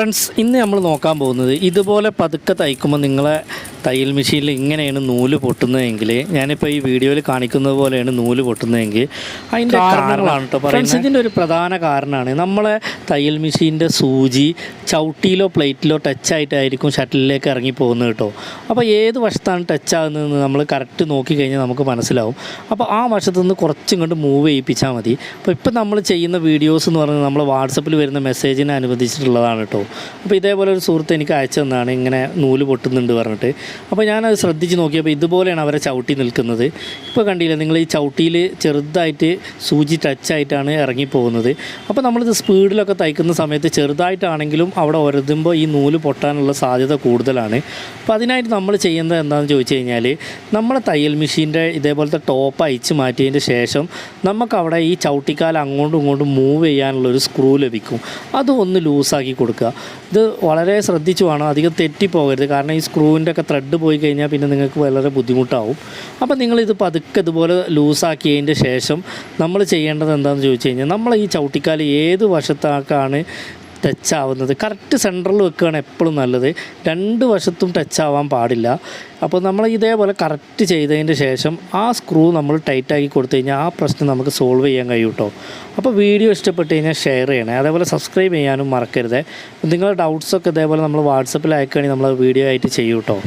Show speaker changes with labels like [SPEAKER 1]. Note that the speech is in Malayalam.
[SPEAKER 1] ഫ്രണ്ട്സ് ഇന്ന് നമ്മൾ നോക്കാൻ പോകുന്നത് ഇതുപോലെ പതുക്കെ തയ്ക്കുമ്പോൾ നിങ്ങളെ തയ്യൽ മെഷീനിൽ ഇങ്ങനെയാണ് നൂൽ പൊട്ടുന്നതെങ്കിൽ ഞാനിപ്പോൾ ഈ വീഡിയോയിൽ കാണിക്കുന്നത് പോലെയാണ് നൂൽ പൊട്ടുന്നതെങ്കിൽ അതിന്റെ കാരണമാണ് കേട്ടോ പറയുന്നത് ഇതിന്റെ ഒരു പ്രധാന കാരണമാണ്. നമ്മളെ തയ്യൽ മെഷീന്റെ സൂചി ചവിട്ടിയിലോ പ്ലേറ്റിലോ ടച്ച് ആയിട്ടായിരിക്കും ഷട്ടിലേക്ക് ഇറങ്ങി പോകുന്നത് കേട്ടോ അപ്പോൾ ഏത് വശത്താണ് ടച്ച് ആകുന്നതെന്ന് നമ്മൾ കറക്റ്റ് നോക്കിക്കഴിഞ്ഞാൽ നമുക്ക് മനസ്സിലാവും. അപ്പോൾ ആ വശത്തു നിന്ന് കുറച്ചും കൊണ്ട് മൂവ് ചെയ്യിപ്പിച്ചാൽ മതി. അപ്പോൾ ഇപ്പം നമ്മൾ ചെയ്യുന്ന വീഡിയോസ് എന്ന് പറഞ്ഞാൽ നമ്മൾ വാട്സപ്പിൽ വരുന്ന മെസ്സേജിനെ അനുവദിച്ചിട്ടുള്ളതാണ് കേട്ടോ അപ്പോൾ ഇതേപോലെ ഒരു സുഹൃത്ത് എനിക്ക് അയച്ചു തന്നാണ് ഇങ്ങനെ നൂൽ പൊട്ടുന്നുണ്ട് പറഞ്ഞിട്ട്. അപ്പോൾ ഞാനത് ശ്രദ്ധിച്ച് നോക്കിയപ്പോൾ ഇതുപോലെയാണ് അവരെ ചവിട്ടി നിൽക്കുന്നത്. ഇപ്പോൾ കണ്ടില്ല നിങ്ങൾ ഈ ചവിട്ടിയിൽ ചെറുതായിട്ട് സൂചി ടച്ചായിട്ടാണ് ഇറങ്ങിപ്പോകുന്നത്. ഇറങ്ങി പോകുന്നത് അപ്പോൾ നമ്മളിത് സ്പീഡിലൊക്കെ തയ്ക്കുന്ന സമയത്ത് ചെറുതായിട്ടാണെങ്കിലും അവിടെ ഒരതുമ്പോൾ ഈ നൂൽ പൊട്ടാനുള്ള സാധ്യത കൂടുതലാണ്. അപ്പോൾ അതിനായിട്ട് നമ്മൾ ചെയ്യുന്നത് എന്താണെന്ന് ചോദിച്ചു കഴിഞ്ഞാൽ നമ്മളെ തയ്യൽ മെഷീന്റെ ഇതേപോലത്തെ ടോപ്പ് അയച്ച് മാറ്റിയതിന്റെ ശേഷം നമുക്കവിടെ ഈ ചവിട്ടിക്കാൽ അങ്ങോട്ടും ഇങ്ങോട്ടും മൂവ് ചെയ്യാനുള്ള ഒരു സ്ക്രൂ ലഭിക്കും. അത് ഒന്ന് ലൂസാക്കി കൊടുക്കുക. ഇത് വളരെ ശ്രദ്ധിച്ചു വേണം അധികം തെറ്റിപ്പോകരുത്. കാരണം ഈ സ്ക്രൂവിന്റെ ഒക്കെ ത്രെഡ് പോയി കഴിഞ്ഞാൽ പിന്നെ നിങ്ങൾക്ക് വളരെ ബുദ്ധിമുട്ടാവും. അപ്പോൾ നിങ്ങളിത് പതുക്കെ ഇതുപോലെ ലൂസാക്കിയതിന്റെ ശേഷം നമ്മൾ ചെയ്യേണ്ടത് എന്താണെന്ന് ചോദിച്ചു കഴിഞ്ഞാൽ നമ്മൾ ഈ ചവിട്ടിക്കാൽ ഏത് വശത്താക്കാണ് ടച്ച് ആവുന്നത്? കറക്റ്റ് സെന്ററിൽ വെക്കുകയാണ് എപ്പോഴും നല്ലത്. രണ്ട് വശത്തും ടച്ച് ആവാൻ പാടില്ല. അപ്പോൾ നമ്മൾ ഇതേപോലെ കറക്റ്റ് ചെയ്തതിന്റെ ശേഷം ആ സ്ക്രൂ നമ്മൾ ടൈറ്റാക്കി കൊടുത്തു കഴിഞ്ഞാൽ ആ പ്രശ്നം നമുക്ക് സോൾവ് ചെയ്യാൻ കഴിയും കേട്ടോ അപ്പോൾ വീഡിയോ ഇഷ്ടപ്പെട്ട് കഴിഞ്ഞാൽ ഷെയർ ചെയ്യണേ. അതേപോലെ സബ്സ്ക്രൈബ് ചെയ്യാനും മറക്കരുത്. നിങ്ങളുടെ ഡൗട്ട്സൊക്കെ ഇതേപോലെ നമ്മൾ വാട്സപ്പിൽ അയക്കുകയാണെങ്കിൽ നമ്മൾ വീഡിയോ ആയിട്ട് ചെയ്യും കേട്ടോ